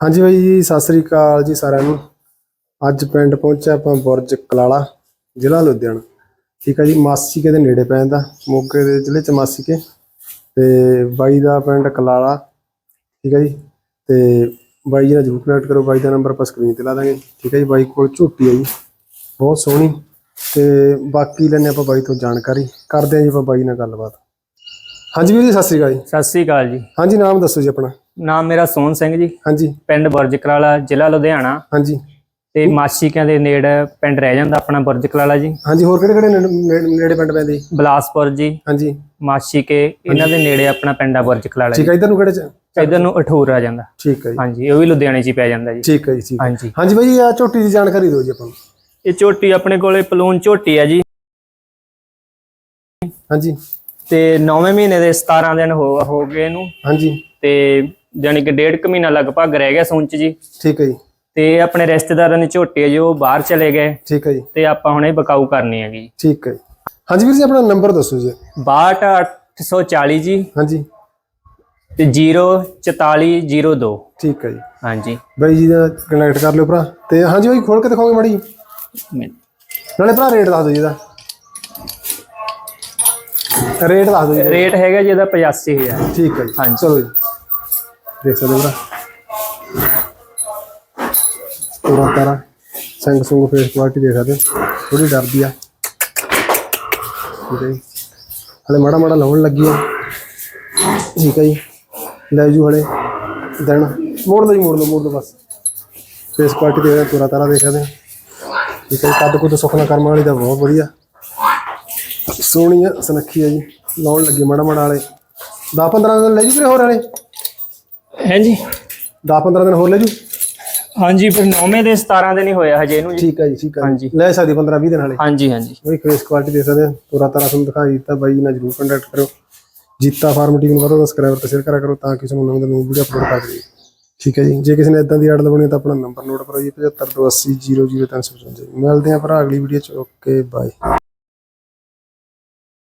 ਹਾਂਜੀ ਬਾਈ ਜੀ ਸਤਿ ਸ੍ਰੀ ਅਕਾਲ ਜੀ ਸਾਰਿਆਂ ਨੂੰ। ਅੱਜ ਪਿੰਡ ਪਹੁੰਚਿਆ ਆਪਾਂ ਬੁਰਜ ਕਲਾਲਾ ਜ਼ਿਲ੍ਹਾ ਲੁਧਿਆਣਾ। ਠੀਕ ਹੈ ਜੀ ਮਾਸੀਕੇ ਦੇ ਨੇੜੇ ਪੈ ਜਾਂਦਾ ਮੋਗੇ ਦੇ ਜ਼ਿਲ੍ਹੇ ਚ ਮਾਸੀਕੇ। ਤੇ ਬਾਈ ਦਾ ਪਿੰਡ ਕਲਾਲਾ ਠੀਕ ਹੈ ਜੀ। ਤੇ ਬਾਈ ਜੀ ਨਾਲ ਜਰੂਰ ਕਨੈਕਟ ਕਰੋ ਬਾਈ ਦਾ ਨੰਬਰ ਆਪਾਂ ਸਕਰੀਨ ਤੇ ਲਾ ਦਾਂਗੇ। ਠੀਕ ਹੈ ਜੀ ਬਾਈ ਕੋਲ ਝੋਟੀ ਹੈ ਜੀ ਬਹੁਤ ਸੋਹਣੀ। ਤੇ ਬਾਕੀ ਲੈਣੇ ਆਪਾਂ ਬਾਈ ਤੋਂ ਜਾਣਕਾਰੀ ਕਰਦੇ ਹਾਂ ਜੀ ਆਪਾਂ ਬਾਈ ਨਾਲ ਗੱਲਬਾਤ। ਹਾਂਜੀ ਵੀਰ ਜੀ ਸਤਿ ਸ੍ਰੀ ਅਕਾਲ ਜੀ। ਸਤਿ ਸ੍ਰੀ ਅਕਾਲ ਜੀ। ਹਾਂਜੀ ਨਾਮ ਦੱਸੋ ਜੀ ਆਪਣਾ। ਨਾਮ ਮੇਰਾ ਸੋਹਣ ਸਿੰਘ ਜੀ। ਹਾਂਜੀ। ਪਿੰਡ ਬੁਰਜ ਕਲਾਲਾ ਜ਼ਿਲ੍ਹਾ ਲੁਧਿਆਣਾ। ਹਾਂਜੀ। ਤੇ ਮਾਛੀਕਿਆਂ ਦੇ ਨੇੜੇ ਪਿੰਡ ਰਹਿ ਜਾਂਦਾ ਆਪਣਾ ਬੁਰਜ ਕਲਾਲਾ ਜੀ। ਹਾਂਜੀ ਹੋਰ ਕਿਹੜੇ ਕਿਹੜੇ ਨੇੜੇ- ਪਿੰਡ ਪੈਂਦੇ? ਜੀ ਬਲਾਸਪੁਰ ਜੀ। ਹਾਂਜੀ। ਮਾਛੀਕੇ ਇਹਨਾਂ ਦੇ ਨੇੜੇ ਆਪਣਾ ਪਿੰਡ ਆ ਬੁਰਜ ਕਲਾਲਾ ਜੀ। ਠੀਕ ਹੈ ਇਧਰ ਨੂੰ ਕਿਹੜੇ ਚ ਇਧਰ ਨੂੰ ਅਠੂਰ ਆ ਜਾਂਦਾ। ਠੀਕ ਹੈ ਜੀ। ਹਾਂਜੀ ਉਹ ਵੀ ਲੁਧਿਆਣੇ 'ਚ ਹੀ ਪੈ ਜਾਂਦਾ ਜੀ। ਠੀਕ ਹੈ ਜੀ ਠੀਕ ਹੈ ਹਾਂਜੀ। ਹਾਂਜੀ ਬਾਈ ਆ ਝੋਟੀ ਦੀ ਜਾਣਕਾਰੀ ਦਿਓ ਜੀ ਆਪਾਂ ਨੂੰ। ਇਹ ਝੋਟੀ ਆਪਣੇ ਕੋਲੇ ਪਲੂਨ ਝੋਟੀ ਆ ਜੀ। ਹਾਂਜੀ। ਤੇ 9ਵੇਂ ਮਹੀਨੇ ਦੇ 17 ਦਿਨ ਹੋ ਹੋ ਗਏ ਇਹਨੂੰ। ਹਾਂਜੀ। ਤੇ ਯਾਨੀ ਕਿ ਡੇਢ ਕੁ ਮਹੀਨਾ ਲਗਭਗ ਰਹਿ ਗਿਆ ਸੂਣ 'ਚ ਜੀ। ਠੀਕ ਹੈ ਜੀ। ਤੇ ਆਪਣੇ ਰਿਸ਼ਤੇਦਾਰਾਂ ਦੀ ਝੋਟੀ ਜੋ ਬਾਹਰ ਚਲੇ ਗਏ। ਠੀਕ ਹੈ ਜੀ। ਤੇ ਆਪਾਂ ਹੁਣ ਇਹ ਬਕਾਊ ਕਰਨੀ ਹੈਗੀ। ਜੀ ਠੀਕ ਹੈ ਜੀ। ਹਾਂਜੀ ਵੀਰ ਜੀ ਆਪਣਾ ਨੰਬਰ ਦੱਸੋ ਜੀ। 62840 ਜੀ। ਹਾਂਜੀ। ਤੇ 04402 ਠੀਕ ਹੈ ਜੀ। ਹਾਂਜੀ। ਬਾਈ ਜੀ ਦਾ ਕਨੈਕਟ ਕਰ ਲਿਓ ਭਰਾ। ਤੇ ਹਾਂਜੀ ਬਾਈ ਖੋਲ ਕੇ ਦਿਖਾਓਗੇ ਮਾੜੀ? ਨਾਲੇ ਭਰਾ ਰੇਟ ਦੱਸ ਦਿਓ ਜੀ ਇਹਦਾ। ਰੇਟ ਦੱਸ ਦਿਓ ਜੀ। ਰੇਟ ਹੈਗਾ ਜੀ ਇਹਦਾ 85000 ਠੀਕ ਹੈ ਜੀ। ਹਾਂਜੀ। ਚਲੋ ਜੀ। ਦੇਖ ਸਕਦੇ ਹੋ ਭਰਾ। ਪੂਰਾ ਤਾਰਾ। ਸੰਗ ਸੰਗ ਫੇਸ ਕੁਆਲਿਟੀ ਦੇਖ ਸਕਦੇ ਹੋ। ਥੋੜੀ ਡਰਦੀ ਆ। ਠੀਕ ਹੈ ਜੀ। ਹਲੇ ਮਾੜਾ ਮਾੜਾ ਲਾਉਣ ਲੱਗੀ ਆ। ਠੀਕ ਹੈ ਜੀ। ਲੈ ਜੂ ਹਲੇ। ਦਿਨ ਮੋੜ ਦੋ ਜੀ ਮੋੜ ਦੋ ਮੋੜ ਦੋ ਬਸ। ਫੇਸ ਕੁਆਲਿਟੀ ਦੇਖ ਰਹੇ ਪੂਰਾ ਤਾਰਾ ਦੇਖ ਸਕਦੇ ਠੀਕ ਹੈ ਜੀ, ਕੱਦ ਕੁੱਦ ਸੁਖਨਾ ਕਰਮ ਵਾਲੀ ਦਾ ਬਹੁਤ ਵਧੀਆ। ਸੋਹਣੀ ਆ ਸੁਨੱਖੀ ਆ ਜੀ। ਲਾਉਣ ਲੱਗੀ ਮਾੜਾ ਮਾੜਾ ਵਾਲੇ 10 15 ਦਿਨ ਲੈ ਜੂ ਕਿਰੇ ਹੋਰ ਵਾਲੇ ਹੈ ਜੀ 10 15 ਦਿਨ ਹੋਰ ਲੈ ਜੂ? ਹਾਂਜੀ ਫਿਰ 9ਵੇਂ ਦੇ 17 ਦਿਨ ਹੀ ਹੋਇਆ ਹਜੇ ਇਹਨੂੰ ਜੀ। ਠੀਕ ਹੈ ਜੀ ਠੀਕ ਹੈ ਹਾਂਜੀ। ਲੈ ਸਕਦੀ 15 20 ਦਿਨ ਹਾਲੇ ਹਾਂਜੀ ਹਾਂਜੀ। ਬਈ ਫੇਸ ਕੁਆਲਿਟੀ ਦੇ ਸਕਦੇ ਪੂਰਾ ਤਰ੍ਹਾਂ ਤੁਹਾਨੂੰ ਦਿਖਾਈ ਦਿੱਤਾ ਬਾਈ ਜੀ ਨਾਲ ਜਰੂਰ ਕੰਟੈਕਟ ਕਰੋ ਜੀਤਾ ਫਾਰਮ ਟੀਮ ਨੂੰ ਵਧੋ ਸਬਸਕ੍ਰਾਈਬਰ ਤੇ ਸ਼ੇਅਰ ਕਰਿਆ ਕਰੋ ਤਾਂ ਕਿ ਤੁਹਾਨੂੰ ਨਵੀਂ ਨਵੀਂ ਵੀਡੀਓ ਅਪਲੋਡ ਕਰ ਦਈਏ। ਠੀਕ ਹੈ ਜੀ। ਜੇ ਕਿਸੇ ਨੇ ਇਦਾਂ ਦੀ ਐਡ ਲਵਾਉਣੀ ਹੈ ਤਾਂ ਆਪਣਾ ਨੰਬਰ ਨੋਟ ਕਰੋ ਜੀ 7528000355 ਮਿਲਦੇ ਹਾਂ ਭਰਾ ਅਗਲੀ ਵੀਡੀਓ ਚ। Okay bye